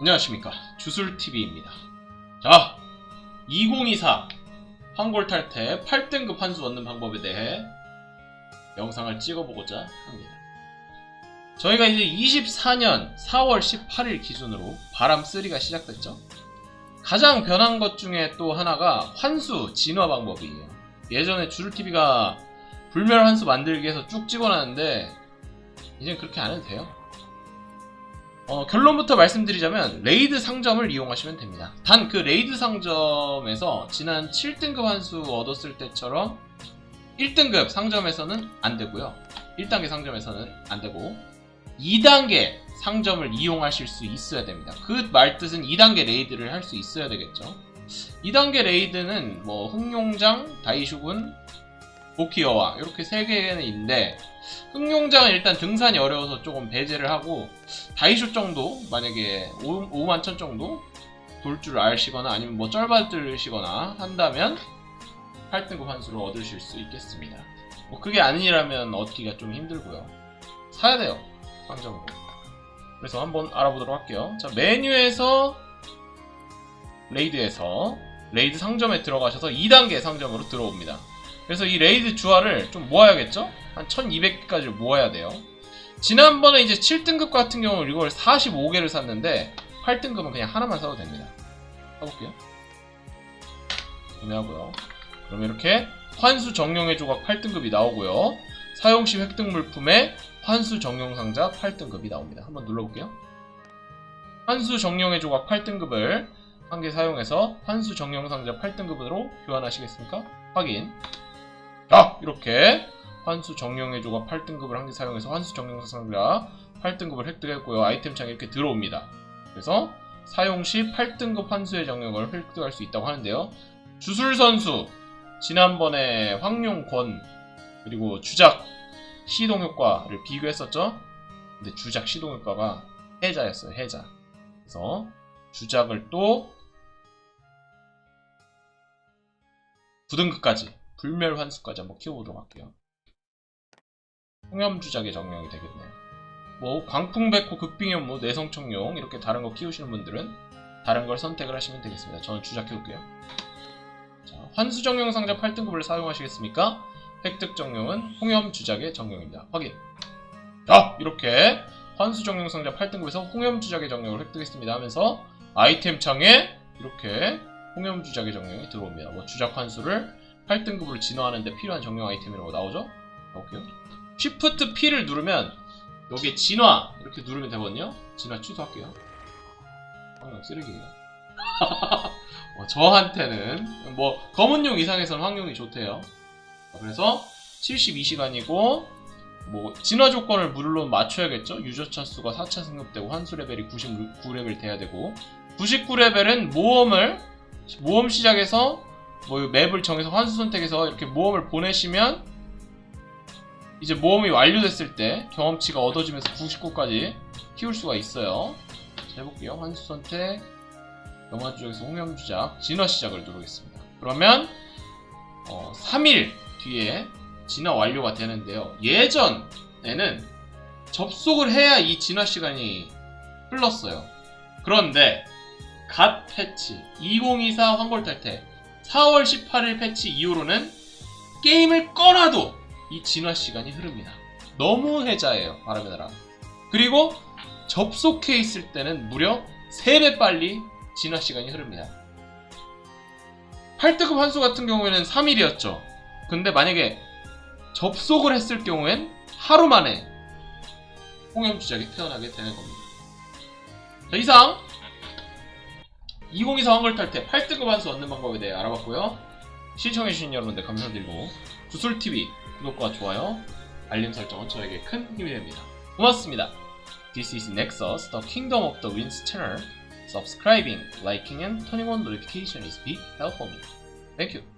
안녕하십니까. 주술TV입니다. 자 2024 황골탈퇴 8등급 환수 얻는 방법에 대해 영상을 찍어보고자 합니다. 저희가 이제 24년 4월 18일 기준으로 바람 3가 시작됐죠. 가장 변한 것 중에 또 하나가 환수 진화 방법이에요. 예전에 주술TV가 불멸 환수 만들기 해서 쭉 찍어놨는데 이제 그렇게 안 해도 돼요 어, 결론부터 말씀드리자면 레이드 상점을 이용하시면 됩니다. 단 그 레이드 상점에서 지난 7등급 한수 얻었을 때처럼 1등급 상점에서는 안 되고요. 1단계 상점에서는 안 되고 2단계 상점을 이용하실 수 있어야 됩니다. 그 말 뜻은 2단계 레이드를 할 수 있어야 되겠죠. 2단계 레이드는 뭐 흑룡장, 다이슈군, 보키어와 이렇게 세 개는 있는데 흑룡장은 일단 등산이 어려워서 조금 배제를 하고 다이쇼 정도 만약에 5, 만천 정도 돌 줄 아시거나 아니면 뭐 쩔받으시거나 한다면 8등급 환수를 얻으실 수 있겠습니다. 뭐 그게 아니라면 얻기가 좀 힘들고요. 사야 돼요. 상점으로. 그래서 한번 알아보도록 할게요. 자 메뉴에서 레이드에서 레이드 상점에 들어가셔서 2단계 상점으로 들어옵니다. 그래서 이 레이드 주화를 좀 모아야겠죠? 한 1200개까지 모아야 돼요. 지난번에 이제 7등급 같은 경우는 이걸 45개를 샀는데 8등급은 그냥 하나만 사도 됩니다. 사볼게요. 구매하고요. 그럼 이렇게 환수 정령의 조각 8등급이 나오고요. 사용시 획득 물품에 환수 정령 상자 8등급이 나옵니다. 한번 눌러볼게요. 환수 정령의 조각 8등급을 한 개 사용해서 환수 정령 상자 8등급으로 교환하시겠습니까? 확인. 아! 이렇게 환수 정령의 조각 8등급을 한 개 사용해서 환수 정령 상자 8등급을 획득했고요. 아이템 창에 이렇게 들어옵니다. 그래서 사용 시 8등급 환수의 정령을 획득할 수 있다고 하는데요. 주술 선수 지난번에 황룡권 그리고 주작 시동 효과를 비교했었죠. 근데 주작 시동 효과가 해자였어요. 해자. 그래서 주작을 또 9등급까지 불멸 환수까지 한번 키워보도록 할게요. 홍염 주작의 정령이 되겠네요. 뭐 광풍백호 극빙연무 내성청룡 이렇게 다른 거 키우시는 분들은 다른 걸 선택을 하시면 되겠습니다. 저는 주작 키울게요. 자, 환수 정령 상자 8등급을 사용하시겠습니까? 획득 정령은 홍염 주작의 정령입니다. 확인. 자, 이렇게 환수 정령 상자 8등급에서 홍염 주작의 정령을 획득했습니다 하면서 아이템 창에 이렇게 홍염 주작의 정령이 들어옵니다. 뭐 주작 환수를 8등급으로 진화하는데 필요한 정령 아이템이라고 나오죠? 볼게요. Shift P를 누르면 여기에 진화 이렇게 누르면 되거든요. 진화 취소할게요. 아, 쓰레기예요. 어, 저한테는 뭐 검은용 이상에서는 확률이 좋대요. 그래서 72시간이고 뭐 진화 조건을 물론 맞춰야겠죠. 유저 차 수가 4차 승급되고 환수 레벨이 99레벨 돼야 되고 99레벨은 모험을 모험 시작해서 뭐 맵을 정해서 환수 선택해서 이렇게 모험을 보내시면 이제 모험이 완료됐을 때 경험치가 얻어지면서 99까지 키울 수가 있어요. 자, 해볼게요. 환수 선택, 영화주작에서 홍염 주작, 진화 시작을 누르겠습니다. 그러면 어, 3일 뒤에 진화 완료가 되는데요. 예전에는 접속을 해야 이 진화 시간이 흘렀어요. 그런데 갓 패치 2024 황골탈퇴 4월 18일 패치 이후로는 게임을 꺼놔도 이 진화 시간이 흐릅니다. 너무 해자예요. 나라. 그리고 접속해 있을 때는 무려 3배 빨리 진화 시간이 흐릅니다. 8등급 환수 같은 경우에는 3일이었죠. 근데 만약에 접속을 했을 경우엔 하루 만에 홍염 주작이 태어나게 되는 겁니다. 자, 이상 2024 한글탈퇴 8등급 환수 얻는 방법에 대해 알아봤고요. 시청해주신 여러분들 감사드리고 주술TV 구독과 좋아요, 알림 설정은 저에게 큰 힘이 됩니다. 고맙습니다. This is Nexus, the Kingdom of the Winds channel. Subscribing, liking and turning on notification is big help for me. Thank you.